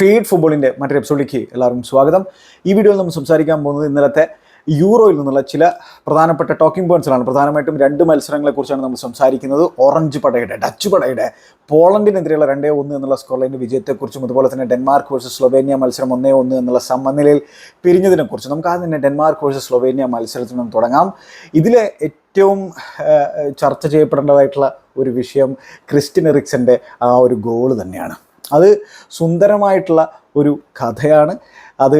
Feed ഫുട്ബോളിന്റെ മറ്റൊരു എപ്പിസോഡിലേക്ക് എല്ലാവർക്കും സ്വാഗതം. ഈ വീഡിയോയിൽ നമ്മൾ സംസാരിക്കാൻ പോകുന്നത് ഇന്നലത്തെ യൂറോയിൽ നിന്നുള്ള ചില പ്രധാനപ്പെട്ട ടോക്കിംഗ് പോയിന്റ്സിലാണ് പ്രധാനമായിട്ടും രണ്ട് മത്സരങ്ങളെക്കുറിച്ചാണ് നമ്മൾ സംസാരിക്കുന്നത്. ഓറഞ്ച് പടയുടെ ഡച്ച് പടയുടെ പോളണ്ടിനെതിരെയുള്ള രണ്ടേ ഒന്ന് എന്നുള്ള സ്കോർ ലൈന്റെ വിജയത്തെക്കുറിച്ചും അതുപോലെ തന്നെ ഡെൻമാർക്ക് വേഴ്സസ് സ്ലൊവേനിയ മത്സരം ഒന്നേ ഒന്ന് എന്നുള്ള സമനിലയിൽ പിരിഞ്ഞതിനെക്കുറിച്ച് നമുക്ക് ആദ്യം തന്നെ ഡെൻമാർക്ക് വേഴ്സസ് സ്ലൊവേനിയ മത്സരത്തിൽ നിന്ന് തുടങ്ങാം. ഇതിലെ ഏറ്റവും ചർച്ച ചെയ്യപ്പെടേണ്ടതായിട്ടുള്ള ഒരു വിഷയം ക്രിസ്റ്റിൻ എറിക്സന്റെ ആ ഒരു ഗോൾ തന്നെയാണ്. അത് സുന്ദരമായിട്ടുള്ള ഒരു കഥയാണ്. അത്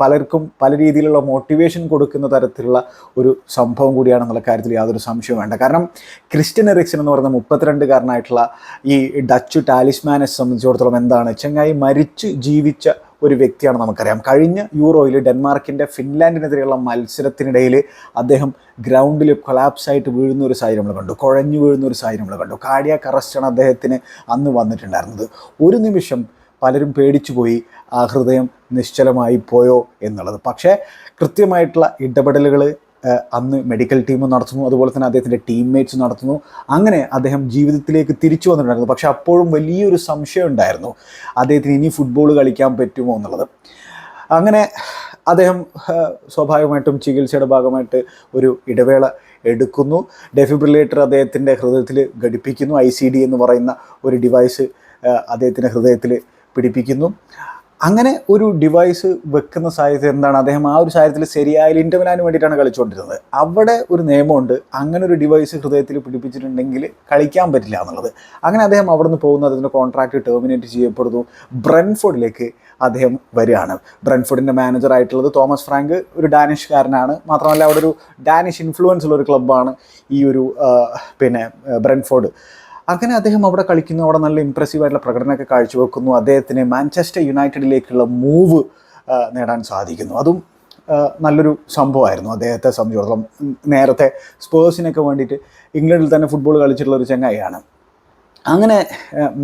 പലർക്കും പല രീതിയിലുള്ള മോട്ടിവേഷൻ കൊടുക്കുന്ന തരത്തിലുള്ള ഒരു സംഭവം കൂടിയാണെന്നുള്ള കാര്യത്തിൽ യാതൊരു സംശയവും വേണ്ട. കാരണം ക്രിസ്ത്യൻ എറിക്സൺ എന്ന് പറയുന്ന മുപ്പത്തിരണ്ടുകാരനായിട്ടുള്ള ഈ ഡച്ച് ടാലിസ്മാനെ സംബന്ധിച്ചിടത്തോളം എന്താണ്? ചങ്ങായി മരിച്ച് ജീവിച്ച ഒരു വ്യക്തിയാണ് നമുക്കറിയാം. കഴിഞ്ഞ യൂറോയിൽ ഡെൻമാർക്കിന്റെ ഫിൻലാൻഡിനെതിരെയുള്ള മത്സരത്തിനിടയിൽ അദ്ദേഹം ഗ്രൗണ്ടിൽ കൊളാപ്സ് ആയിട്ട് വീഴുന്ന ഒരു സാഹചര്യം നമ്മൾ കണ്ടു. കുഴഞ്ഞു വീഴുന്ന ഒരു സാഹചര്യം നമ്മൾ കണ്ടു. കാർഡിയാക് അറസ്റ്റാണ് അദ്ദേഹത്തിന് അന്ന് വന്നിട്ടുണ്ടായിരുന്നത്. ഒരു നിമിഷം പലരും പേടിച്ചു പോയി ആ ഹൃദയം നിശ്ചലമായി പോയോ എന്നുള്ളത്. പക്ഷേ കൃത്യമായിട്ടുള്ള ഇടപെടലുകൾ അന്ന് മെഡിക്കൽ ടീം നടത്തുന്നു. അതുപോലെ തന്നെ അദ്ദേഹത്തിന്റെ ടീംമേറ്റ്സ് നടത്തുന്നു. അങ്ങനെ അദ്ദേഹം ജീവിതത്തിലേക്ക് തിരിച്ചു വന്നിട്ടുണ്ടായിരുന്നു. പക്ഷേ അപ്പോഴും വലിയൊരു സംശയം ഉണ്ടായിരുന്നു. അദ്ദേഹത്തിന് ഇനി ഫുട്ബോൾ കളിക്കാൻ പറ്റുമോ എന്നുള്ളത്. അങ്ങനെ അദ്ദേഹം സ്വാഭാവികമായിട്ടും ചികിത്സയുടെ ഭാഗമായിട്ട് ഒരു ഇടവേള എടുക്കുന്നു. ഡെഫിബ്രിലേറ്റർ അദ്ദേഹത്തിന്റെ ഹൃദയത്തിൽ ഘടിപ്പിക്കുന്നു. ഐ സി ഡി എന്ന് പറയുന്ന ഒരു ഡിവൈസ് അദ്ദേഹത്തിന്റെ ഹൃദയത്തിൽ പിടിപ്പിക്കുന്നു. അങ്ങനെ ഒരു ഡിവൈസ് വെക്കുന്ന സാഹചര്യത്തിൽ എന്താണ്? അദ്ദേഹം ആ ഒരു സാഹചര്യത്തിൽ ശരിയായ ഇന്റർവനാന് വേണ്ടിയിട്ടാണ് കളിച്ചുകൊണ്ടിരുന്നത്. അവിടെ ഒരു നിയമമുണ്ട്. അങ്ങനെ ഒരു ഡിവൈസ് ഹൃദയത്തിൽ പിടിപ്പിച്ചിട്ടുണ്ടെങ്കിൽ കളിക്കാൻ പറ്റില്ല എന്നുള്ളത്. അങ്ങനെ അദ്ദേഹം അവിടെ നിന്ന് പോകുന്നത് അതിന്റെ കോൺട്രാക്ട് ടെർമിനേറ്റ് ചെയ്യപ്പെടുന്നു. ബ്രൻഫോർഡിലേക്ക് അദ്ദേഹം വരികയാണ്. ബ്രൻഫോർഡിന്റെ മാനേജർ ആയിട്ടുള്ളത് തോമസ് ഫ്രാങ്ക് ഒരു ഡാനിഷ്കാരനാണ്. മാത്രമല്ല അവിടെ ഒരു ഡാനിഷ് ഇൻഫ്ലുവൻസ് ഉള്ള ഒരു ക്ലബ്ബാണ് ഈ ഒരു പിന്നെ ബ്രൻഫോർഡ്. അങ്ങനെ അദ്ദേഹം അവിടെ കളിക്കുന്നു അവിടെ നല്ല ഇമ്പ്രസീവ് ആയിട്ടുള്ള പ്രകടനമൊക്കെ കാഴ്ചവെക്കുന്നു. അദ്ദേഹത്തിന് മാഞ്ചസ്റ്റർ യുണൈറ്റഡിലേക്കുള്ള മൂവ് നേടാൻ സാധിക്കുന്നു. അതും നല്ലൊരു സംഭവമായിരുന്നു അദ്ദേഹത്തെ സംബന്ധിച്ചിടത്തോളം. നേരത്തെ സ്പേഴ്സിനൊക്കെ വേണ്ടിയിട്ട് ഇംഗ്ലണ്ടിൽ തന്നെ ഫുട്ബോൾ കളിച്ചിട്ടുള്ള ഒരു ചങ്ങായിയാണ്. അങ്ങനെ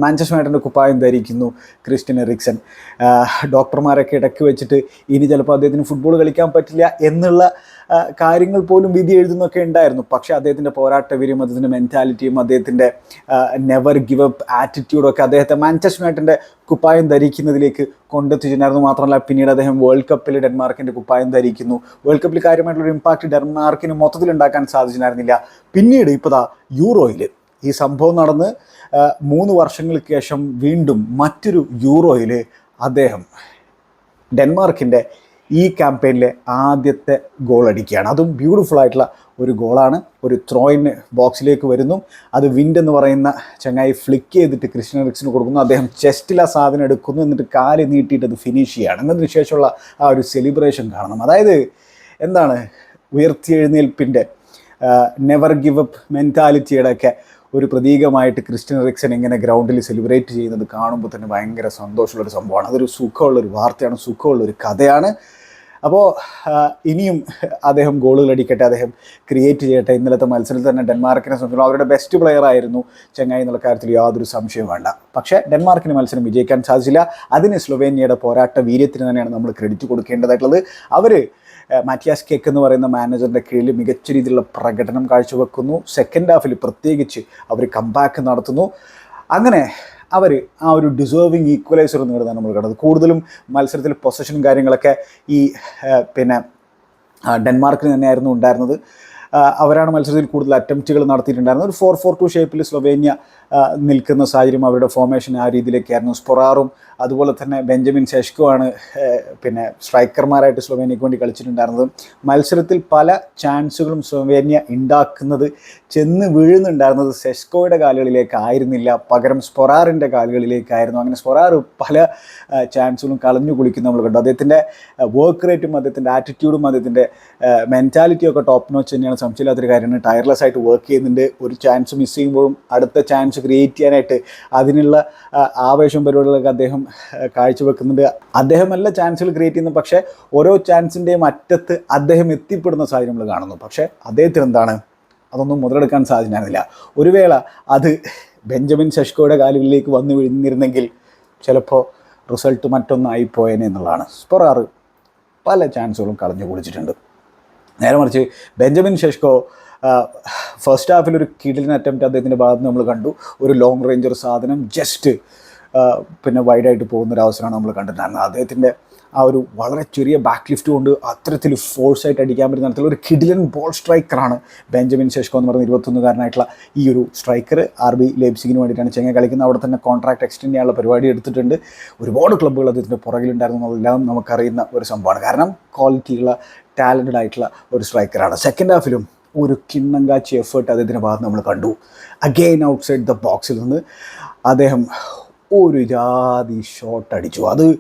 മാഞ്ചസ്റ്റർ യുണൈറ്റഡിന്റെ കുപ്പായം ധരിക്കുന്നു ക്രിസ്ത്യൻ എറിക്സൺ. ഡോക്ടർമാരൊക്കെ ഇടയ്ക്ക് വെച്ചിട്ട് ഇനി ചിലപ്പോൾ അദ്ദേഹത്തിന് ഫുട്ബോൾ കളിക്കാൻ പറ്റില്ല എന്നുള്ള കാര്യങ്ങൾ പോലും വിധി എഴുതുന്നൊക്കെ ഉണ്ടായിരുന്നു. പക്ഷേ അദ്ദേഹത്തിന്റെ പോരാട്ടവീര്യം അദ്ദേഹത്തിന്റെ മെന്റാലിറ്റിയും അദ്ദേഹത്തിന്റെ നെവർ ഗിവ് അപ്പ് ആറ്റിറ്റ്യൂഡും ഒക്കെ അദ്ദേഹത്തെ മാഞ്ചസ്റ്റർ യുണൈറ്റഡിന്റെ കുപ്പായം ധരിക്കുന്നതിലേക്ക് കൊണ്ടെത്തിച്ചിട്ടുണ്ടായിരുന്നു മാത്രമല്ല പിന്നീട് അദ്ദേഹം വേൾഡ് കപ്പിൽ ഡെൻമാർക്കിന്റെ കുപ്പായം ധരിക്കുന്നു. വേൾഡ് കപ്പിൽ കാര്യമായിട്ടുള്ള ഇമ്പാക്റ്റ് ഡെൻമാർക്കിന് മൊത്തത്തിൽ ഉണ്ടാക്കാൻ സാധിച്ചിട്ടുണ്ടായിരുന്നില്ല പിന്നീട് ഇപ്പോൾ ദാ യൂറോയിൽ ഈ സംഭവം നടന്ന് മൂന്ന് വർഷങ്ങൾക്ക് ശേഷം വീണ്ടും മറ്റൊരു യൂറോയിൽ അദ്ദേഹം ഡെൻമാർക്കിന്റെ ഈ ക്യാമ്പയിനിലെ ആദ്യത്തെ ഗോൾ അടിക്കുകയാണ്. അതും ബ്യൂട്ടിഫുൾ ആയിട്ടുള്ള ഒരു ഗോളാണ് ഒരു ത്രോയിന് ബോക്സിലേക്ക് വരുന്നു. അത് വിൻഡ് എന്ന് പറയുന്ന ചങ്ങായി ഫ്ലിക്ക് ചെയ്തിട്ട് ക്രിസ്ത്യൻ റിക്സിന് കൊടുക്കുന്നു. അദ്ദേഹം ചെസ്റ്റിൽ ആ സാധനം എടുക്കുന്നു. എന്നിട്ട് കാൽ നീട്ടിയിട്ട് അത് ഫിനിഷ് ചെയ്യുകയാണ് എന്നതിന് ശേഷമുള്ള ആ ഒരു സെലിബ്രേഷൻ കാണണം. അതായത് എന്താണ്? ഉയർത്തിയെഴുന്നേൽപ്പിന്റെ നെവർ ഗിവ് അപ്പ് മെന്റാലിറ്റിയുടെ ഒക്കെ ഒരു പ്രതീകമായിട്ട് ക്രിസ്ത്യൻ റിക്സൺ ഇങ്ങനെ ഗ്രൗണ്ടിൽ സെലിബ്രേറ്റ് ചെയ്യുന്നത് കാണുമ്പോൾ തന്നെ ഭയങ്കര സന്തോഷമുള്ളൊരു സംഭവമാണ്. അതൊരു സുഖമുള്ളൊരു വാർത്തയാണ് സുഖമുള്ളൊരു കഥയാണ്. അപ്പോൾ ഇനിയും അദ്ദേഹം ഗോളുകൾ അടിക്കട്ടെ അദ്ദേഹം ക്രിയേറ്റ് ചെയ്യട്ടെ. ഇന്നലത്തെ മത്സരത്തിൽ തന്നെ ഡെൻമാർക്കിനെ സംബന്ധിച്ചു അവരുടെ ബെസ്റ്റ് പ്ലെയർ ആയിരുന്നു ചെങ്ങായി എന്നുള്ള കാര്യത്തിൽ യാതൊരു സംശയവും വേണ്ട. പക്ഷേ ഡെൻമാർക്കിന് മത്സരം വിജയിക്കാൻ സാധിച്ചില്ല. അതിന് സ്ലൊവേനിയയുടെ പോരാട്ട വീര്യത്തിന് തന്നെയാണ് നമ്മൾ ക്രെഡിറ്റ് കൊടുക്കേണ്ടതായിട്ടുള്ളത്. അവർ മാറ്റിയാസ് കേക്ക് എന്ന് പറയുന്ന മാനേജറിന്റെ കീഴിൽ മികച്ച രീതിയിലുള്ള പ്രകടനം കാഴ്ചവെക്കുന്നു. സെക്കൻഡ് ഹാഫിൽ പ്രത്യേകിച്ച് അവർ കംബാക്ക് നടത്തുന്നു. അങ്ങനെ അവർ ആ ഒരു ഡിസേർവിങ് ഈക്വലൈസർ നേടുന്നതാണ് നമ്മൾ കണ്ടത് കൂടുതലും മത്സരത്തിൽ പൊസഷൻ കാര്യങ്ങളൊക്കെ ഈ പിന്നെ ഡെൻമാർക്കിന് തന്നെയായിരുന്നു ഉണ്ടായിരുന്നത്. അവരാണ് മത്സരത്തിൽ കൂടുതൽ അറ്റംപ്റ്റുകൾ നടത്തിയിട്ടുണ്ടായിരുന്നത്. ഒരു ഫോർ ഫോർ ടു ഷേപ്പിൽ സ്ലൊവേനിയ നിൽക്കുന്ന സാഹചര്യം അവരുടെ ഫോർമേഷൻ ആ രീതിയിലേക്കായിരുന്നു. സ്പൊറാറും അതുപോലെ തന്നെ ബെഞ്ചമിൻ സെഷ്കോ പിന്നെ സ്ട്രൈക്കർമാരായിട്ട് സ്ലൊവേനിയക്ക് വേണ്ടി കളിച്ചിട്ടുണ്ടായിരുന്നത്. മത്സരത്തിൽ പല ചാൻസുകളും സ്ലൊവേനിയ ഉണ്ടാക്കുന്നത് ചെന്ന് വീഴുന്നുണ്ടായിരുന്നത് സെസ്കോയുടെ കാലുകളിലേക്കായിരുന്നില്ല. പകരം സ്പൊറാറിന്റെ കാലുകളിലേക്കായിരുന്നു. അങ്ങനെ സ്പൊറാർ പല ചാൻസുകളും കളഞ്ഞു കുളിക്കുന്ന നമ്മൾ കണ്ടു. അദ്ദേഹത്തിന്റെ വർക്ക് റേറ്റും അദ്ദേഹത്തിന്റെ ആറ്റിറ്റ്യൂഡും അദ്ദേഹത്തിന്റെ മെന്റാലിറ്റിയൊക്കെ ടോപ്പ് നോച്ച് തന്നെയാണ്. സംശയമില്ലാത്തൊരു കാര്യമാണ്. ടയർലെസ് ആയിട്ട് വർക്ക് ചെയ്യുന്നുണ്ട്. ഒരു ചാൻസ് മിസ് ചെയ്യുമ്പോഴും അടുത്ത ചാൻസ് ക്രിയേറ്റ് ചെയ്യാനായിട്ട് അതിനുള്ള ആവേശവും ആവേശം പരിപാടികളൊക്കെ അദ്ദേഹം കാഴ്ചവെക്കുന്നുണ്ട്. അദ്ദേഹമല്ല ചാൻസുകൾ ക്രിയേറ്റ് ചെയ്യുന്നു പക്ഷേ ഓരോ ചാൻസിന്റെയും അറ്റത്ത് അദ്ദേഹം എത്തിപ്പെടുന്ന സാഹചര്യം നമ്മൾ കാണുന്നു. പക്ഷേ അദ്ദേഹത്തിന് എന്താണ്? അതൊന്നും മുതലെടുക്കാൻ സാധിച്ചിരുന്നില്ല. ഒരു വേള അത് ബെഞ്ചമിൻ ശഷ്കോയുടെ കാലുകളിലേക്ക് വന്നു വീഴുന്നിരുന്നെങ്കിൽ ചിലപ്പോൾ റിസൾട്ട് മറ്റൊന്നായി പോയേനെ എന്നുള്ളതാണ്. സ്പൊറാറ് പല ചാൻസുകളും കളഞ്ഞു കുളിച്ചിട്ടുണ്ട് നേരെ മറിച്ച് ബെഞ്ചമിൻ ഷെഷ്കോ ഫസ്റ്റ് ഹാഫിൽ ഒരു കിടിലിന് അറ്റംപ്റ്റ് അദ്ദേഹത്തിന്റെ ഭാഗത്ത് നമ്മൾ കണ്ടു. ഒരു ലോങ് റേഞ്ച് ഒരു സാധനം ജസ്റ്റ് പിന്നെ വൈഡായിട്ട് പോകുന്ന ഒരു അവസരമാണ് നമ്മൾ കണ്ടിട്ടുണ്ടായിരുന്നത്. അദ്ദേഹത്തിന്റെ ആ ഒരു വളരെ ചെറിയ ബാക്ക് ലിഫ്റ്റ് കൊണ്ട് അത്തരത്തിൽ ഫോഴ്സായിട്ട് അടിക്കാൻ പറ്റുന്ന തരത്തിലുള്ള ഒരു കിഡിലൻ ബോൾ സ്ട്രൈക്കറാണ് ബെഞ്ചമിൻ ശേഷ്കോ എന്ന് പറയുന്ന ഇരുപത്തൊന്നുകാരനായിട്ടുള്ള ഈ ഒരു സ്ട്രൈക്കർ ആർ ബി ലേപ്സിങ്ങിന് വേണ്ടിയിട്ടാണ് ചെങ്ങ കളിക്കുന്നത്. അവിടെ തന്നെ കോൺട്രാക്ട് എക്സ്റ്റെൻഡ് ചെയ്യാനുള്ള പരിപാടി എടുത്തിട്ടുണ്ട്. ഒരുപാട് ക്ലബ്ബുകൾ അദ്ദേഹത്തിന്റെ പുറകിലുണ്ടായിരുന്നു എന്നെല്ലാം നമുക്കറിയുന്ന ഒരു സംഭവമാണ്. കാരണം ക്വാളിറ്റിയുള്ള ടാലന്റഡ് ആയിട്ടുള്ള ഒരു സ്ട്രൈക്കറാണ് സെക്കൻഡ് ഹാഫിലും ഒരു കിണ്ണം കാച്ചി എഫേർട്ട് അദ്ദേഹത്തിന്റെ ഭാഗത്ത് നമ്മൾ കണ്ടു. അഗെയിൻ ഔട്ട്സൈഡ് ദ ബോക്സിൽ നിന്ന് അദ്ദേഹം ഒരു ജാതി ഷോട്ട് അടിച്ചു. അത്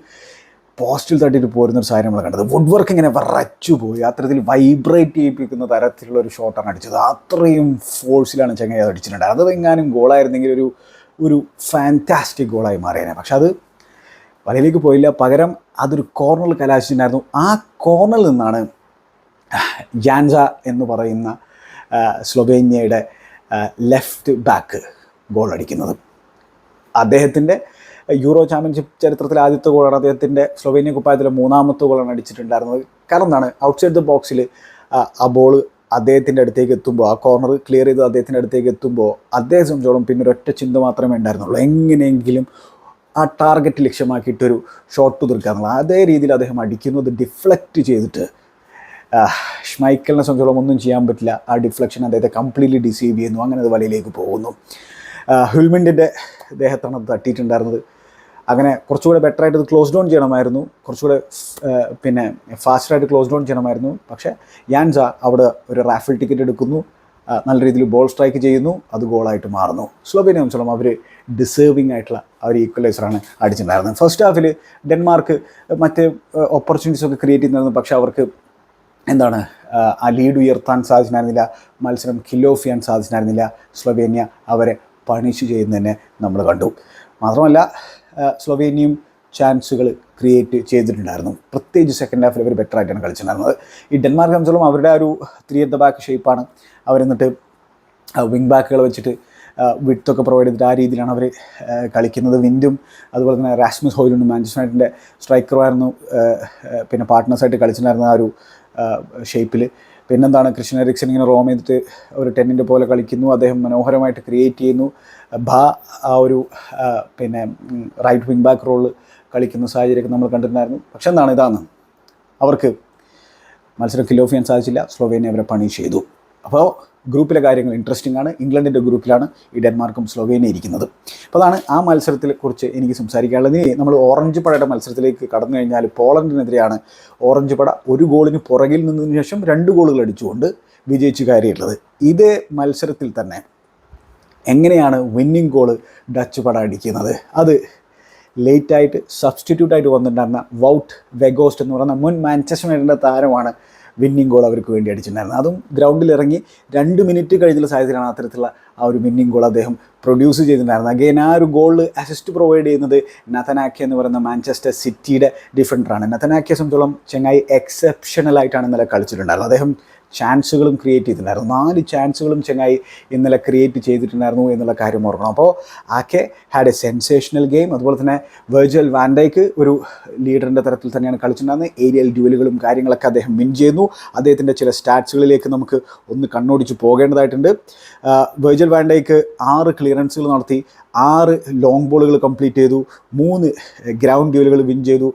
പോസ്റ്റിൽ തട്ടിയിട്ട് പോരുന്ന ഒരു സാധനം നമ്മൾ കണ്ടത്. വുഡ് വർക്ക് ഇങ്ങനെ വറച്ചു പോയി. അത്തരത്തിൽ വൈബ്രേറ്റ് ചെയ്യിപ്പിക്കുന്ന തരത്തിലുള്ള ഒരു ഷോട്ടാണ് അടിച്ചത്. അത്രയും ഫോഴ്സിലാണ് ചെങ്ങായി അത് അടിച്ചിട്ടുണ്ട് അത് എങ്ങാനും ഗോളായിരുന്നെങ്കിൽ ഒരു ഒരു ഫാന്റാസ്റ്റിക് ഗോളായി മാറിയേനെ. പക്ഷെ അത് വലയിലേക്ക് പോയില്ല. പകരം അതൊരു കോർണറിൽ കലാശിച്ചിട്ടുണ്ടായിരുന്നു. ആ കോർണറിൽ നിന്നാണ് ജാൻസ എന്ന് പറയുന്ന സ്ലൊവേനിയയുടെ ലെഫ്റ്റ് ബാക്ക് ഗോൾ അടിക്കുന്നത്. അദ്ദേഹത്തിന്റെ യൂറോ ചാമ്പ്യൻഷിപ്പ് ചരിത്രത്തിലെ ആദ്യത്തെ ഗോളാണ് അദ്ദേഹത്തിന്റെ സ്ലൊവേനിയ കുപ്പായത്തിലെ മൂന്നാമത്തെ ഗോളാണ് അടിച്ചിട്ടുണ്ടായിരുന്നത്. കാരണം എന്താണ്? ഔട്ട്സൈഡ് ദ ബോക്സിൽ ആ ബോൾ അദ്ദേഹത്തിന്റെ അടുത്തേക്ക് എത്തുമ്പോൾ ആ കോർണർ ക്ലിയർ ചെയ്ത് അദ്ദേഹത്തിന്റെ അടുത്തേക്ക് എത്തുമ്പോൾ അദ്ദേഹം സംബന്ധിച്ചോളം പിന്നെ ഒരൊറ്റ ചിന്ത മാത്രമേ ഉണ്ടായിരുന്നുള്ളൂ. എങ്ങനെയെങ്കിലും ആ ടാർഗറ്റ് ലക്ഷ്യമാക്കിയിട്ടൊരു ഷോട്ട് തീർക്കുക അതേ രീതിയിൽ അദ്ദേഹം അടിക്കുന്നത് ഡിഫ്ലക്റ്റ് ചെയ്തിട്ട് ഷ്മൈക്കലിനെ സംബന്ധിച്ചോളം ഒന്നും ചെയ്യാൻ പറ്റില്ല. ആ ഡിഫ്ലക്ഷൻ അദ്ദേഹത്തെ കംപ്ലീറ്റ്ലി ഡിസീവ് ചെയ്യുന്നു. അങ്ങനെ അത് വലയിലേക്ക് പോകുന്നു. ഹുൽമിന്റെ ദേഹത്താണ് അത് തട്ടിയിട്ടുണ്ടായിരുന്നത്. അങ്ങനെ കുറച്ചുകൂടെ ബെറ്റർ ആയിട്ട് ഇത് ക്ലോസ് ഡൗൺ ചെയ്യണമായിരുന്നു. കുറച്ചുകൂടെ പിന്നെ ഫാസ്റ്റായിട്ട് ക്ലോസ് ഡൗൺ ചെയ്യണമായിരുന്നു. പക്ഷേ യാൻസ അവിടെ ഒരു റാഫിൽ ടിക്കറ്റ് എടുക്കുന്നു. നല്ല രീതിയിൽ ബോൾ സ്ട്രൈക്ക് ചെയ്യുന്നു. അത് ഗോളായിട്ട് മാറുന്നു. സ്ലോബിനെ സംബന്ധിച്ചോളം അവർ ഡിസേർവിംഗ് ആയിട്ടുള്ള ആ ഒരു ഈക്വലൈസറാണ് അടിച്ചിട്ടുണ്ടായിരുന്നത്. ഫസ്റ്റ് ഹാഫിൽ ഡെൻമാർക്ക് മറ്റ് ഓപ്പർച്യൂണിറ്റീസ് ഒക്കെ ക്രിയേറ്റ് ചെയ്യുന്നതായിരുന്നു പക്ഷേ അവർക്ക് എന്താണ്? ആ, ലീഡ് ഉയർത്താൻ സാധിച്ചിട്ടുണ്ടായിരുന്നില്ല മത്സരം കിൽ ഓഫ് ചെയ്യാൻ സാധിച്ചിട്ടുണ്ടായിരുന്നില്ല സ്ലൊവേനിയ അവരെ പണിഷ് ചെയ്യുന്നതന്നെ നമ്മൾ കണ്ടു. മാത്രമല്ല സ്ലൊവേനിയയും ചാൻസുകൾ ക്രിയേറ്റ് ചെയ്തിട്ടുണ്ടായിരുന്നു. പ്രത്യേകിച്ച് സെക്കൻഡ് ഹാഫിൽ അവർ ബെറ്റർ ആയിട്ടാണ് കളിച്ചിട്ടുണ്ടായിരുന്നത്. ഈ ഡെൻമാർക്ക് സംബന്ധിച്ചോളം അവരുടെ ഒരു ത്രീ എത്ത ബാക്ക് ഷേപ്പാണ് അവരെന്നിട്ട് വിങ് ബാക്കുകൾ വെച്ചിട്ട് വിട്ടൊക്കെ പ്രൊവൈഡ് ചെയ്തിട്ട് ആ രീതിയിലാണ് അവർ കളിക്കുന്നത്. വിൻഡും അതുപോലെ തന്നെ റാസ്മസ് ഹോയിലുണ്ട്. മാഞ്ചസ്റ്റർ യുണൈറ്റിന്റെ സ്ട്രൈക്കറുമായിരുന്നു പിന്നെ പാർട്ട്നേഴ്സായിട്ട് കളിച്ചിട്ടുണ്ടായിരുന്ന ആ ഒരു ഷേപ്പിൽ പിന്നെന്താണ് കൃഷ്ണ എറിക്സൺ ഇങ്ങനെ റോം ചെയ്തിട്ട് ഒരു ടെന്നിന്റെ പോലെ കളിക്കുന്നു. അദ്ദേഹം മനോഹരമായിട്ട് ക്രിയേറ്റ് ചെയ്യുന്നു. ഭ ആ ഒരു പിന്നെ റൈറ്റ് വിങ് ബാക്ക് റോൾ കളിക്കുന്ന സാഹചര്യമൊക്കെ നമ്മൾ കണ്ടിട്ടുണ്ടായിരുന്നു. പക്ഷെ എന്താണ് ഇതാണ്? അവർക്ക് മത്സരം കിലോഫ് ചെയ്യാൻ സാധിച്ചില്ല. സ്ലോവേനിയ അവരെ പണി ചെയ്തു. അപ്പോൾ ഗ്രൂപ്പിലെ കാര്യങ്ങൾ ഇൻട്രസ്റ്റിംഗ് ആണ്. ഇംഗ്ലണ്ടിന്റെ ഗ്രൂപ്പിലാണ് ഈ ഡെൻമാർക്കും സ്ലോവേനിയ ഇരിക്കുന്നത്. അപ്പോൾ അതാണ് ആ മത്സരത്തെ കുറിച്ച് എനിക്ക് സംസാരിക്കാനുള്ളത്. ഇനി നമ്മൾ ഓറഞ്ച് പടയുടെ മത്സരത്തിലേക്ക് കടന്നു കഴിഞ്ഞാൽ പോളണ്ടിനെതിരെയാണ് ഓറഞ്ച് പട ഒരു ഗോളിന് പുറകിൽ നിന്നതിന് ശേഷം രണ്ട് ഗോളുകൾ അടിച്ചുകൊണ്ട് വിജയിച്ച് കയറിയിട്ടുള്ളത്. ഇതേ മത്സരത്തിൽ തന്നെ എങ്ങനെയാണ് വിന്നിംഗ് ഗോൾ ഡച്ച് പട അടിക്കുന്നത്? അത് ലേറ്റായിട്ട് സബ്സ്റ്റിറ്റ്യൂട്ടായിട്ട് വന്നിട്ടുണ്ടായിരുന്ന വൗട്ട് വെഗോസ്റ്റ് എന്ന് പറയുന്ന മുൻ മാഞ്ചസ്റ്റർ യുണൈറ്റഡിന്റെ താരമാണ് വിന്നിംഗ് ഗോൾ അവർക്ക് വേണ്ടി അടിച്ചിട്ടുണ്ടായിരുന്നു. അതും ഗ്രൗണ്ടിൽ ഇറങ്ങി രണ്ട് മിനിറ്റ് കഴിഞ്ഞുള്ള സാഹചര്യമാണ് അത്തരത്തിലുള്ള ആ ഒരു വിന്നിംഗ് ഗോൾ അദ്ദേഹം പ്രൊഡ്യൂസ് ചെയ്തിട്ടുണ്ടായിരുന്നു അഗെയിൻ ആ ഒരു ഗോൾ അസിസ്റ്റ് പ്രൊവൈഡ് ചെയ്യുന്നത് നഥനാക്കി എന്ന് പറയുന്ന മാഞ്ചസ്റ്റർ സിറ്റിയുടെ ഡിഫൻഡറാണ് നഥനാക്കിയെ സംബന്ധിച്ചോളം ചെങ്ങായി എക്സെപ്ഷണൽ ആയിട്ടാണ് ഇന്നലെ കളിച്ചിട്ടുണ്ടായിരുന്നത്. അദ്ദേഹം ചാൻസുകളും ക്രിയേറ്റ് ചെയ്തിട്ടുണ്ടായിരുന്നു. നാല് ചാൻസുകളും ചെങ്ങായി ഇന്നലെ ക്രിയേറ്റ് ചെയ്തിട്ടുണ്ടായിരുന്നു എന്നുള്ള കാര്യം ഓർക്കണം. അപ്പോൾ ആക്കെ ഹാഡ് എ സെൻസേഷണൽ ഗെയിം അതുപോലെ തന്നെ വെർച്വൽ വാൻഡൈക്ക് ഒരു ലീഡറിന്റെ തരത്തിൽ തന്നെയാണ് കളിച്ചിട്ടുണ്ടായിരുന്നത്. ഏരിയൽ ഡ്യൂലുകളും കാര്യങ്ങളൊക്കെ അദ്ദേഹം വിൻ ചെയ്യുന്നു. അദ്ദേഹത്തിന്റെ ചില സ്റ്റാറ്റ്സുകളിലേക്ക് നമുക്ക് ഒന്ന് കണ്ണോടിച്ച് പോകേണ്ടതായിട്ടുണ്ട്. വെർച്വൽ വാൻഡൈക്ക് ആറ് ക്ലിയറൻസുകൾ നടത്തി ആറ് ലോങ് ബോളുകൾ കംപ്ലീറ്റ് ചെയ്തു മൂന്ന് ഗ്രൗണ്ട് ഡ്യൂലുകൾ വിൻ ചെയ്തു.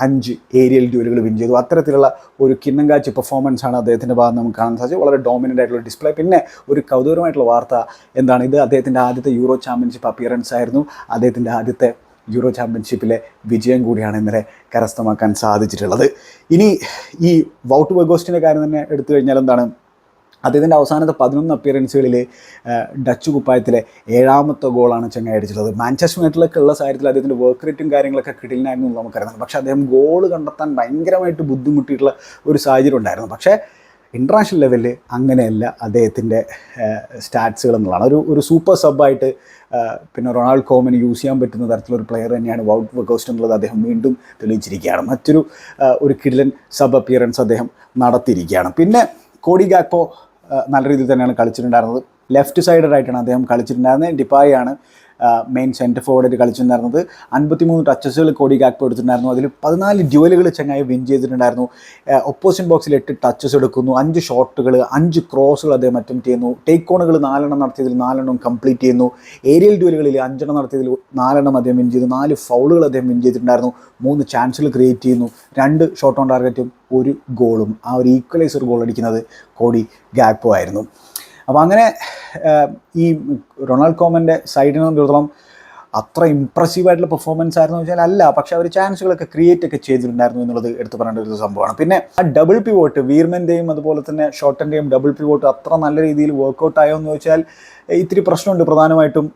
അഞ്ച് ഏരിയൽ ഡ്യൂലുകൾ വിൻ ചെയ്തു. അത്തരത്തിലുള്ള ഒരു കിണ്ണങ്കാച്ചി പെർഫോമൻസ് ആണ് അദ്ദേഹത്തിന്റെ ഭാഗത്ത് നമുക്ക് കാണാൻ സാധിച്ചത്. വളരെ ഡോമിനന്റ് ആയിട്ടുള്ള ഡിസ്പ്ലേ പിന്നെ ഒരു കൗതുകരമായിട്ടുള്ള വാർത്ത എന്താണ്? ഇത് അദ്ദേഹത്തിന്റെ ആദ്യത്തെ യൂറോ ചാമ്പ്യൻഷിപ്പ് അപ്പിയറൻസ് ആയിരുന്നു. അദ്ദേഹത്തിന്റെ ആദ്യത്തെ യൂറോ ചാമ്പ്യൻഷിപ്പിലെ വിജയം കൂടിയാണ് ഇന്നലെ കരസ്ഥമാക്കാൻ സാധിച്ചിട്ടുള്ളത്. ഇനി ഈ വൗട്ട് വെഗോസ്റ്റിന്റെ കാര്യം തന്നെ എടുത്തു കഴിഞ്ഞാൽ എന്താണ്? അദ്ദേഹത്തിന്റെ അവസാനത്തെ പതിനൊന്ന് അപ്പിയറൻസുകളിൽ ഡച്ച് കുപ്പായത്തിലെ ഏഴാമത്തെ ഗോളാണ് ചെങ്ങായി അടിച്ചിട്ടുള്ളത്. മാഞ്ചസ്റ്റർ യുണൈറ്റിലൊക്കെ ഉള്ള സാഹചര്യത്തിൽ അദ്ദേഹത്തിന്റെ വർക്ക് റേറ്റും കാര്യങ്ങളൊക്കെ കിട്ടില്ലായിരുന്നു നമുക്കറിയാം. പക്ഷേ അദ്ദേഹം ഗോൾ കണ്ടെത്താൻ ഭയങ്കരമായിട്ട് ബുദ്ധിമുട്ടിയിട്ടുള്ള ഒരു സാഹചര്യം ഉണ്ടായിരുന്നു. പക്ഷേ ഇന്റർനാഷണൽ ലെവലിൽ അങ്ങനെയല്ല അദ്ദേഹത്തിന്റെ സ്റ്റാറ്റ്സുകൾ എന്നുള്ളതാണ്. ഒരു ഒരു സൂപ്പർ സബ്ബായിട്ട് പിന്നെ റൊണാൾഡ് കോമന് യൂസ് ചെയ്യാൻ പറ്റുന്ന തരത്തിലൊരു പ്ലെയർ തന്നെയാണ് വൗട്ട് വെക്കോസ്റ്റ് എന്നുള്ളത് അദ്ദേഹം വീണ്ടും തെളിയിച്ചിരിക്കുകയാണ്. മറ്റൊരു ഒരു കിഡിലൻ സബ് അപ്പിയറൻസ് അദ്ദേഹം നടത്തിയിരിക്കുകയാണ്. പിന്നെ കോഡി ഗാക്പോ നല്ല രീതിയിൽ തന്നെയാണ് കളിച്ചിട്ടുണ്ടായിരുന്നത്. ലെഫ്റ്റ് സൈഡറായിട്ടാണ് അദ്ദേഹം കളിച്ചിട്ടുണ്ടായിരുന്നത്. ഡിപ്പായി ആണ് മെയിൻ സെന്റർ ഫോർവേഡ് കളിച്ചിട്ടുണ്ടായിരുന്നത്. അൻപത്തിമൂന്ന് ടച്ചസുകൾ കോടി ഗാക്പോ എടുത്തിട്ടുണ്ടായിരുന്നു. അതിൽ പതിനാല് ഡ്യുവലുകൾ ചങ്ങായി വിൻ ചെയ്തിട്ടുണ്ടായിരുന്നു. ഒപ്പോസിഷൻ ബോക്സിൽ എട്ട് ടച്ചസ് എടുക്കുന്നു അഞ്ച് ഷോട്ടുകൾ അഞ്ച് ക്രോസുകൾ അദ്ദേഹം അറ്റംപ്റ്റ് ചെയ്യുന്നു. ടേക്ക് ഓണുകൾ നാലെണ്ണം നടത്തിയതിൽ നാലെണ്ണം കംപ്ലീറ്റ് ചെയ്യുന്നു. ഏരിയൽ ഡ്യുവലുകളിൽ അഞ്ചെണ്ണം നടത്തിയതിൽ നാലെണ്ണം അദ്ദേഹം വിൻ ചെയ്തു. നാല് ഫൗളുകൾ അദ്ദേഹം വിൻ ചെയ്തിട്ടുണ്ടായിരുന്നു. മൂന്ന് ചാൻസുകൾ ക്രിയേറ്റ് ചെയ്യുന്നു. രണ്ട് ഷോട്ട് ഓൺ ടാർഗറ്റും ഒരു ഗോളും ആ ഒരു ഈക്വലൈസർ ഗോൾ അടിക്കുന്നത് കോടി ഗാക്പോ ആയിരുന്നു. അപ്പോൾ അങ്ങനെ ഈ റൊണാൾഡ് കോമന്റെ സൈഡിനെ സംബന്ധിച്ചിടത്തോളം അത്ര ഇമ്പ്രസീവ് ആയിട്ടുള്ള പെർഫോമൻസ് ആയിരുന്നു വെച്ചാൽ അല്ല. പക്ഷെ അവർ ചാൻസുകളൊക്കെ ക്രിയേറ്റ് ഒക്കെ ചെയ്തിട്ടുണ്ടായിരുന്നു എന്നുള്ളത് എടുത്തു പറയേണ്ട ഒരു സംഭവമാണ്. പിന്നെ ആ ഡബിൾ പിവോട്ട് വീർമന്റെയും അതുപോലെ തന്നെ ഷോട്ടന്റെയും ഡബിൾ പിവോട്ട് അത്ര നല്ല രീതിയിൽ വർക്കൗട്ട് ആയോ എന്ന് ചോദിച്ചാൽ ഇത്തിരി പ്രശ്നമുണ്ട് പ്രധാനമായിട്ടും.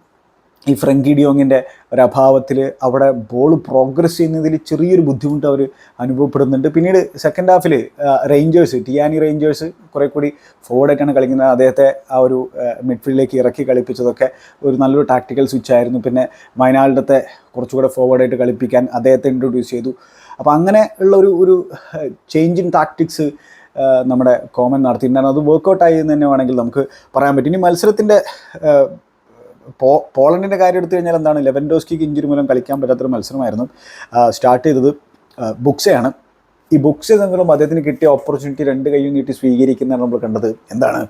ഈ ഫ്രങ്കി ഡിയോങ്ങിന്റെ ഒരഭാവത്തിൽ അവിടെ ബോൾ പ്രോഗ്രസ് ചെയ്യുന്നതിൽ ചെറിയൊരു ബുദ്ധിമുട്ട് അവർ അനുഭവപ്പെടുന്നുണ്ട്. പിന്നീട് സെക്കൻഡ് ഹാഫിൽ റേഞ്ചേഴ്സ് ടിയാനി റേഞ്ചേഴ്സ് കുറേ കൂടി ഫോർവേഡായിട്ടാണ് കളിക്കുന്നത്. അദ്ദേഹത്തെ ആ ഒരു മിഡ്ഫീൽഡിലേക്ക് ഇറക്കി കളിപ്പിച്ചതൊക്കെ ഒരു നല്ലൊരു ടാക്ടിക്കൽ സ്വിച്ച് ആയിരുന്നു. പിന്നെ വയനാടിന്റെ കുറച്ചുകൂടെ ഫോർവേഡായിട്ട് കളിപ്പിക്കാൻ അദ്ദേഹത്തെ ഇൻട്രൊഡ്യൂസ് ചെയ്തു. അപ്പോൾ അങ്ങനെ ഉള്ള ഒരു ഒരു ചേഞ്ച് ഇൻ ടാക്ടിക്സ് നമ്മുടെ കോമൻ നടത്തിയിട്ടുണ്ടായിരുന്നു. അത് വർക്കൗട്ടായി എന്ന് തന്നെ വേണമെങ്കിൽ നമുക്ക് പറയാൻ പറ്റും. ഇനി മത്സരത്തിന്റെ പോ പോളണ്ടിന്റെ കാര്യം എടുത്തു കഴിഞ്ഞാൽ എന്താണ് ലെവൻഡോസ്കിക്ക് ഇഞ്ചുറി മൂലം കളിക്കാൻ പറ്റാത്തൊരു മത്സരമായിരുന്നു. സ്റ്റാർട്ട് ചെയ്തത് ബുക്സയാണ്. ഈ ബുക്സ് എന്നെങ്കിലും അദ്ദേഹത്തിന് കിട്ടിയ ഓപ്പർച്യൂണിറ്റി രണ്ട് കൈയും നീട്ടി സ്വീകരിക്കുന്നതാണ് നമ്മൾ കണ്ടത്. എന്താണ്?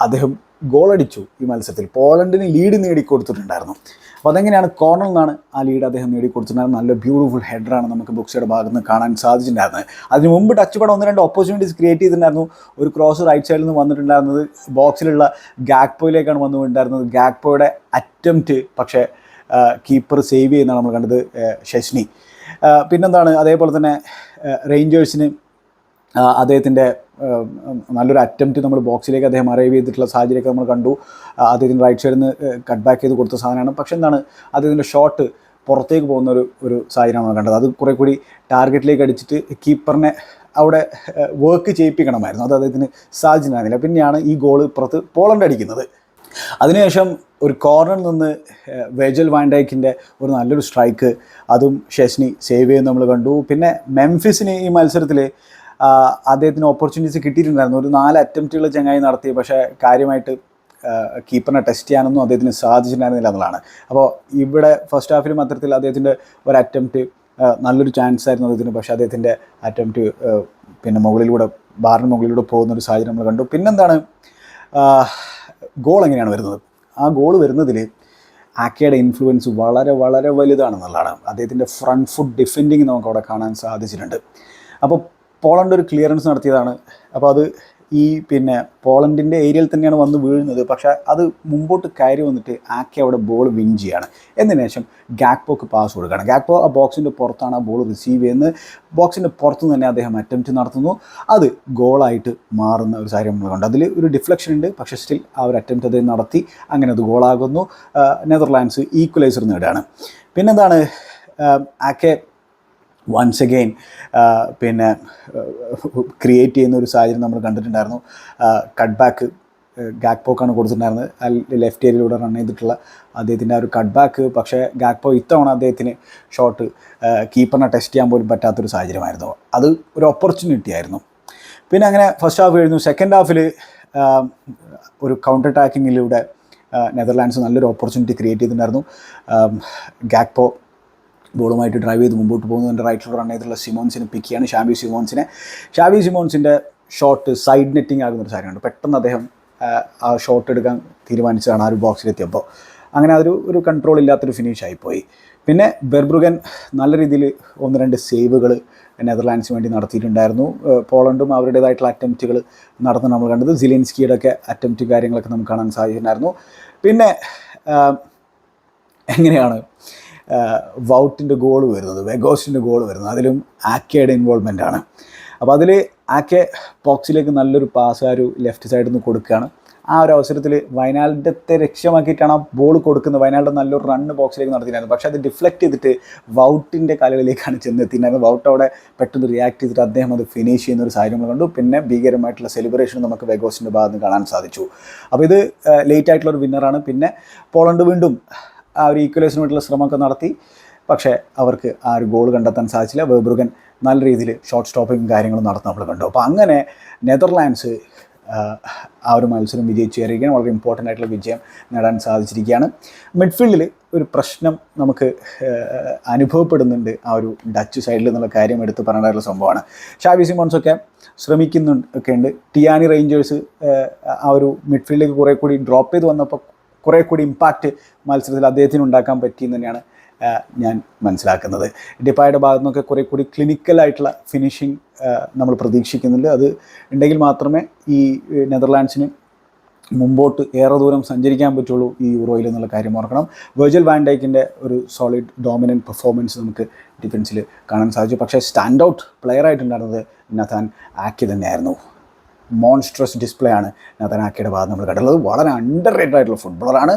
അദ്ദേഹം ഗോളടിച്ചു ഈ മത്സരത്തിൽ. പോളണ്ടിന് ലീഡ് നേടിക്കൊടുത്തിട്ടുണ്ടായിരുന്നു. അപ്പോൾ അതെങ്ങനെയാണ് കോർണറിൽ നിന്നാണ് ആ ലീഡ് അദ്ദേഹം നേടിക്കൊടുത്തിട്ടുണ്ടായിരുന്നത്? നല്ല ബ്യൂട്ടിഫുൾ ഹെഡറാണ് നമുക്ക് ബുക്സയുടെ ഭാഗത്ത് നിന്ന് കാണാൻ സാധിച്ചിട്ടുണ്ടായിരുന്നത്. അതിന് മുമ്പ് ടച്ച് പടം ഒന്ന് രണ്ട് ഓപ്പർച്യൂണിറ്റീസ് ക്രിയേറ്റ് ചെയ്തിട്ടുണ്ടായിരുന്നു. ഒരു ക്രോസ് റൈറ്റ് സൈഡിൽ നിന്ന് വന്നിട്ടുണ്ടായിരുന്നത്. ബോക്സിലുള്ള ഗാക്പോയിലേക്കാണ് വന്നുകൊണ്ടിരുന്നത്. ഗാക്പോയുടെ അറ്റംപ്റ്റ് പക്ഷേ കീപ്പർ സേവ് ചെയ്യുന്നതാണ് നമ്മൾ കണ്ടത് ശശ്നി. പിന്നെന്താണ്? അതേപോലെ തന്നെ റേഞ്ചേഴ്സിന് അദ്ദേഹത്തിന്റെ നല്ലൊരു അറ്റംപ്റ്റ് നമ്മൾ ബോക്സിലേക്ക് അദ്ദേഹം അറൈവ് ചെയ്തിട്ടുള്ള സാഹചര്യമൊക്കെ നമ്മൾ കണ്ടു. അദ്ദേഹത്തിന്റെ റൈറ്റ് സൈഡിൽ നിന്ന് കട്ട് ബാക്ക് ചെയ്ത് കൊടുത്ത സാധനമാണ്. പക്ഷേ എന്താണ് അദ്ദേഹത്തിന്റെ ഷോട്ട് പുറത്തേക്ക് പോകുന്ന ഒരു ഒരു സാഹചര്യമാണ് നമ്മൾ കണ്ടത്. അത് കുറേ കൂടി ടാർഗറ്റിലേക്ക് അടിച്ചിട്ട് കീപ്പറിനെ അവിടെ വർക്ക് ചെയ്യിപ്പിക്കണമായിരുന്നു. അത് അദ്ദേഹത്തിന് സാധിച്ചിട്ടുണ്ടായിരുന്നില്ല പിന്നെയാണ് ഈ ഗോൾ പുറത്ത് പോളണ്ട് അടിക്കുന്നത്. അതിനുശേഷം ഒരു കോർണറിൽ നിന്ന് വേജൽ വാൻഡൈക്കിന്റെ ഒരു നല്ലൊരു സ്ട്രൈക്ക് അതും ഷെസ്നി സേവ് ചെയ്യുന്നത് നമ്മൾ കണ്ടു. പിന്നെ മെംഫിസിന് ഈ മത്സരത്തിൽ അദ്ദേഹത്തിന് ഓപ്പർച്യൂണിറ്റീസ് കിട്ടിയിട്ടുണ്ടായിരുന്നു. ഒരു നാല് അറ്റംപ്റ്റുകൾ ചങ്ങായി നടത്തി. പക്ഷേ കാര്യമായിട്ട് കീപ്പറിനെ ടെസ്റ്റ് ചെയ്യാനൊന്നും അദ്ദേഹത്തിന് സാധിച്ചിട്ടുണ്ടായിരുന്നില്ല എന്നുള്ളതാണ്. അപ്പോൾ ഇവിടെ ഫസ്റ്റ് ഹാഫിലും അത്തരത്തിൽ അദ്ദേഹത്തിന്റെ ഒരു അറ്റംപ്റ്റ് നല്ലൊരു ചാൻസ് ആയിരുന്നു അദ്ദേഹത്തിന്. പക്ഷേ അദ്ദേഹത്തിന്റെ അറ്റംപ്റ്റ് പിന്നെ മുകളിലൂടെ ബാറിന് മുകളിലൂടെ പോകുന്ന ഒരു സാഹചര്യം നമ്മൾ കണ്ടു. പിന്നെന്താണ് ഗോൾ എങ്ങനെയാണ് വരുന്നത്? ആ ഗോൾ വരുന്നതിൽ ആക്കയുടെ ഇൻഫ്ലുവൻസ് വളരെ വളരെ വലുതാണെന്നുള്ളതാണ്. അദ്ദേഹത്തിന്റെ ഫ്രണ്ട് ഫുഡ് ഡിഫെൻഡിങ് നമുക്ക് അവിടെ കാണാൻ സാധിച്ചിട്ടുണ്ട്. അപ്പോൾ പോളണ്ട് ഒരു ക്ലിയറൻസ് നടത്തിയതാണ്. അപ്പോൾ അത് ഈ പിന്നെ പോളണ്ടിന്റെ ഏരിയയിൽ തന്നെയാണ് വന്ന് വീഴുന്നത്. പക്ഷേ അത് മുമ്പോട്ട് കയറി വന്നിട്ട് ആക്കി അവിടെ ബോൾ വിൻ ചെയ്യാണ്. എന്നതിന് ശേഷം ഗാക്പോക്ക് പാസ് കൊടുക്കുകയാണ്. ഗാക്പോ ആ ബോക്സിന്റെ പുറത്താണ് ആ ബോൾ റിസീവ് ചെയ്യുന്നത്. ബോക്സിന്റെ പുറത്തു തന്നെ അദ്ദേഹം അറ്റംപ്റ്റ് നടത്തുന്നു. അത് ഗോളായിട്ട് മാറുന്ന ഒരു കാര്യം നമ്മൾ അതിൽ ഒരു ഡിഫ്ലക്ഷൻ ഉണ്ട്. പക്ഷേ സ്റ്റിൽ ആ ഒരു അറ്റംപ്റ്റ് അദ്ദേഹം നടത്തി. അങ്ങനെ അത് ഗോളാകുന്നു. നെതർലാൻഡ്സ് ഈക്വലൈസർ നേടുകയാണ്. പിന്നെന്താണ്? ആക്കെ വൺസ് അഗെയിൻ പിന്നെ ക്രിയേറ്റ് ചെയ്യുന്ന ഒരു സാഹചര്യം നമ്മൾ കണ്ടിട്ടുണ്ടായിരുന്നു. കട്ട് ബാക്ക് ഗാക്പോക്കാണ് കൊടുത്തിട്ടുണ്ടായിരുന്നത്. ലെഫ്റ്റ് ഏരിയയിലൂടെ റൺ ചെയ്തിട്ടുള്ള അദ്ദേഹത്തിന്റെ ആ ഒരു കട്ട് ബാക്ക് പക്ഷേ ഗാക്പോ ഇത്തവണ അദ്ദേഹത്തിന് ഷോട്ട് കീപ്പറിനെ ടെസ്റ്റ് ചെയ്യാൻ പോലും പറ്റാത്തൊരു സാഹചര്യമായിരുന്നു. അത് ഒരു ഓപ്പർച്യൂണിറ്റി ആയിരുന്നു. പിന്നെ അങ്ങനെ ഫസ്റ്റ് ഹാഫ് കഴിഞ്ഞു. സെക്കൻഡ് ഹാഫിൽ ഒരു കൗണ്ടർ അറ്റാക്കിങ്ങിലൂടെ നെതർലാൻഡ്സ് നല്ലൊരു ഓപ്പർച്യൂണിറ്റി ക്രിയേറ്റ് ചെയ്തിട്ടുണ്ടായിരുന്നു. ഗാക്പോ ബോളുമായിട്ട് ഡ്രൈവ് ചെയ്ത് മുമ്പോട്ട് പോകുന്നതിന്റെ റൈറ്റിൽ റൺ ചെയ്തിട്ടുള്ള സിമോൺസിനെ പിക്ക് ചെയ്യാണ് ഷാബി സിമോൺസിനെ. ഷാബി സിമോൺസിന്റെ ഷോട്ട് സൈഡ് നെറ്റിംഗ് ആകുന്ന ഒരു സാധനമുണ്ട് പെട്ടെന്ന് അദ്ദേഹം ആ, ഷോട്ട് എടുക്കാൻ തീരുമാനിച്ചതാണ് ആ ഒരു ബോക്സിലെത്തിയപ്പോൾ അങ്ങനെ അതൊരു ഒരു കൺട്രോൾ ഇല്ലാത്തൊരു ഫിനിഷ് ആയിപ്പോയി. പിന്നെ ബെർബ്രുഗൻ നല്ല രീതിയിൽ ഒന്ന് രണ്ട് സേവുകൾ നെതർലാൻഡ്സിന് വേണ്ടി നടത്തിയിട്ടുണ്ടായിരുന്നു. പോളണ്ടും അവരുടേതായിട്ടുള്ള അറ്റംപ്റ്റുകൾ നടന്ന് നമ്മൾ കണ്ടത്. സിലിൻസ്കിയുടെ ഒക്കെ അറ്റംപ്റ്റ് കാര്യങ്ങളൊക്കെ നമുക്ക് കാണാൻ സാധിച്ചിട്ടുണ്ടായിരുന്നു. പിന്നെ എങ്ങനെയാണ് വൗട്ടിന്റെ ഗോൾ വരുന്നത് വെഗോസിന്റെ ഗോൾ വരുന്നത്. അതിലും ആക്കയുടെ ഇൻവോൾവ്മെന്റ് ആണ്. അപ്പോൾ അതിൽ ആക്കെ ബോക്സിലേക്ക് നല്ലൊരു പാസ് ആ ഒരു ലെഫ്റ്റ് സൈഡിൽ നിന്ന് കൊടുക്കുകയാണ്. ആ ഒരു അവസരത്തിൽ വയനാടിന്റെ ലക്ഷ്യമാക്കിയിട്ടാണ് ആ ബോൾ കൊടുക്കുന്നത്. വയനാട് നല്ലൊരു റണ്ണ് ബോക്സിലേക്ക് നടത്തിയിട്ടുണ്ടായിരുന്നു. പക്ഷേ അത് ഡിഫ്ലക്റ്റ് ചെയ്തിട്ട് വൗട്ടിന്റെ കാലുകളിലേക്കാണ് ചെന്നെത്തിയിട്ടുണ്ടായിരുന്നത്. വൗട്ട് അവിടെ പെട്ടെന്ന് റിയാക്ട് ചെയ്തിട്ട് അദ്ദേഹം അത് ഫിനിഷ് ചെയ്യുന്ന ഒരു സാഹചര്യം കണ്ടു. പിന്നെ ഭീകരമായിട്ടുള്ള സെലിബ്രേഷൻ നമുക്ക് വെഗോസിന്റെ ഭാഗത്ത് കാണാൻ സാധിച്ചു. അപ്പോൾ ഇത് ലേറ്റ് ആയിട്ടുള്ള ഒരു വിന്നറാണ് പിന്നെ പോളണ്ട് വീണ്ടും ആ ഒരു ഈക്വലൈസിന് വേണ്ടിയുള്ള ശ്രമമൊക്കെ നടത്തി. പക്ഷേ അവർക്ക് ആ ഒരു ഗോൾ കണ്ടെത്താൻ സാധിച്ചില്ല. വേബ്രുഗൻ നല്ല രീതിയിൽ ഷോർട്ട് സ്റ്റോപ്പിങ്ങും കാര്യങ്ങളും നടത്തുന്ന നമ്മൾ കണ്ടു. അപ്പോൾ അങ്ങനെ നെതർലാൻഡ്സ് ആ, ഒരു മത്സരം വിജയിച്ചു കയറിയിരിക്കുകയാണ് വളരെ ഇമ്പോർട്ടന്റ് ആയിട്ടുള്ള വിജയം നേടാൻ സാധിച്ചിരിക്കുകയാണ്. മിഡ്ഫീൽഡിൽ ഒരു പ്രശ്നം നമുക്ക് അനുഭവപ്പെടുന്നുണ്ട് ആ ഒരു ഡച്ച് സൈഡിൽ നിന്നുള്ള കാര്യം എടുത്ത് പറയേണ്ട സംഭവമാണ്. ഷാബി സിമോൺസ് ഒക്കെ ശ്രമിക്കുന്നുണ്ട് ഒക്കെ ഉണ്ട്. ടിയാനി റേഞ്ചേഴ്സ് ആ ഒരു മിഡ്ഫീൽഡിലേക്ക് കുറേ കൂടി ഡ്രോപ്പ് ചെയ്ത് വന്നപ്പോൾ കുറേ കൂടി ഇമ്പാക്റ്റ് മത്സരത്തിൽ അദ്ദേഹത്തിന് ഉണ്ടാക്കാൻ പറ്റിയെന്ന് തന്നെയാണ് ഞാൻ മനസ്സിലാക്കുന്നത്. ഡിപ്പായുടെ ഭാഗത്തു നിന്നൊക്കെ കുറേ കൂടി ക്ലിനിക്കലായിട്ടുള്ള ഫിനിഷിങ് നമ്മൾ പ്രതീക്ഷിക്കുന്നുണ്ട്. അത് ഉണ്ടെങ്കിൽ മാത്രമേ ഈ നെതർലാൻഡ്സിന് മുമ്പോട്ട് ഏറെ ദൂരം സഞ്ചരിക്കാൻ പറ്റുള്ളൂ ഈ യൂറോയിൽ എന്നുള്ള കാര്യം ഓർക്കണം. വെർജൽ വാൻഡൈക്കിന്റെ ഒരു സോളിഡ് ഡോമിനന്റ് പെർഫോമൻസ് നമുക്ക് ഡിഫൻസിൽ കാണാൻ സാധിച്ചു. പക്ഷേ സ്റ്റാൻഡ് ഔട്ട് പ്ലെയർ ആയിട്ടുണ്ടായിരുന്നത് നഥാൻ ആക്കി തന്നെയായിരുന്നു. മോൺസ്ട്രസ് ഡിസ്പ്ലേ ആണ് നതനാക്കിയുടെ ഭാഗം നമ്മൾ കണ്ടുള്ളത് വളരെ അണ്ടർ റേറ്റഡ് ആയിട്ടുള്ള ഫുട്ബോളറാണ്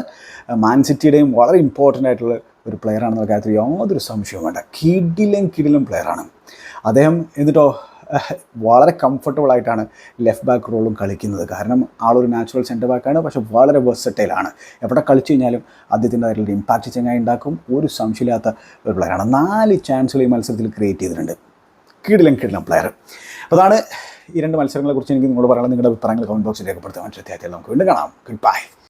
മാൻ സിറ്റിയുടെയും വളരെ ഇമ്പോർട്ടന്റ് ആയിട്ടുള്ള ഒരു പ്ലെയർ ആണെന്നുള്ള കാര്യത്തിൽ യാതൊരു സംശയവും വേണ്ട. കിടിലും കിടിലും പ്ലെയറാണ് അദ്ദേഹം എന്നിട്ടോ വളരെ കംഫർട്ടബിൾ ആയിട്ടാണ് ലെഫ്റ്റ് ബാക്ക് റോളും കളിക്കുന്നത്. കാരണം ആളൊരു നാച്ചുറൽ സെന്റർ ബാക്കാണ് പക്ഷേ വളരെ വെർസറ്റൈലാണ് എവിടെ കളിച്ചു കഴിഞ്ഞാലും അദ്ദേഹത്തിന്റെതായിട്ടുള്ള ഇമ്പാക്റ്റ് ചെങ്ങായി ഉണ്ടാക്കും. ഒരു സംശയമില്ലാത്ത ഒരു പ്ലെയറാണ് നാല് ചാൻസുകൾ ഈ മത്സരത്തിൽ ക്രിയേറ്റ് ചെയ്തിട്ടുണ്ട്. കിടിലം കിടിലം പ്ലെയർ അതാണ് ഈ രണ്ട് മത്സരങ്ങളെക്കുറിച്ച് എനിക്ക് നിങ്ങളോട് പറയാനുള്ള നിങ്ങളുടെ അഭിപ്രായങ്ങൾ കമന്റ് ബോക്സിൽ രേഖപ്പെടുത്താൻ ശ്രദ്ധയാക്കിയാൽ നമുക്ക് വീണ്ടും കാണാം. Good bye